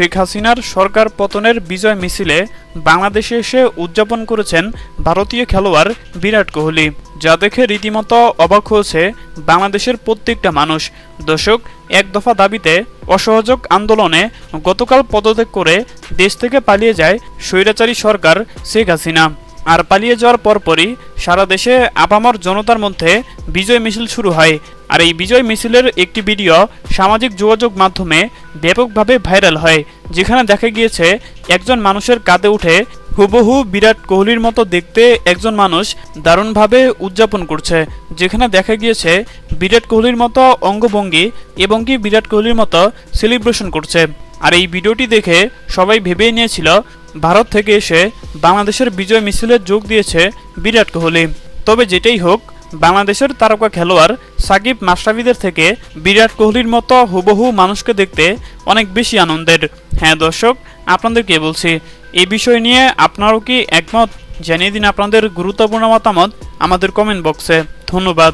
শেখ হাসিনার সরকার পতনের বিজয় মিছিলে বাংলাদেশে এসে উদযাপন করেছেন ভারতীয় খেলোয়াড় বিরাট কোহলি, যা দেখে রীতিমতো অবাক হয়েছে বাংলাদেশের প্রত্যেকটা মানুষ। দর্শক, এক দফা দাবিতে অসহযোগ আন্দোলনে গতকাল পদত্যাগ করে দেশ থেকে পালিয়ে যায় স্বৈরাচারী সরকার শেখ হাসিনা। আর পালিয়ে যাওয়ার পরপরই সারা দেশে আপামর জনতার মধ্যে বিজয় মিছিল শুরু হয়। আর এই বিজয় মিছিলের একটি ভিডিও সামাজিক যোগাযোগ মাধ্যমে ব্যাপকভাবে ভাইরাল হয়, যেখানে দেখা গিয়েছে একজন মানুষের কাঁধে উঠে হুবহু বিরাট কোহলির মতো দেখতে একজন মানুষ দারুণভাবে উদযাপন করছে, যেখানে দেখা গিয়েছে বিরাট কোহলির মতো অঙ্গভঙ্গি এবং কি বিরাট কোহলির মতো সেলিব্রেশন করছে। আর এই ভিডিওটি দেখে সবাই ভেবেই নিয়েছিল ভারত থেকে এসে বাংলাদেশের বিজয় মিছিলে যোগ দিয়েছে বিরাট কোহলি। তবে যেটাই হোক, বাংলাদেশের তারকা খেলোয়াড় সাকিব মাশরাফিদের থেকে বিরাট কোহলির মতো হুবহু মানুষকে দেখতে অনেক বেশি আনন্দের। হ্যাঁ দর্শক, আপনাদেরকে বলছি, এই বিষয় নিয়ে আপনারাও কি একমত? জানিয়ে দিন আপনাদের গুরুত্বপূর্ণ মতামত আমাদের কমেন্ট বক্সে ধন্যবাদ।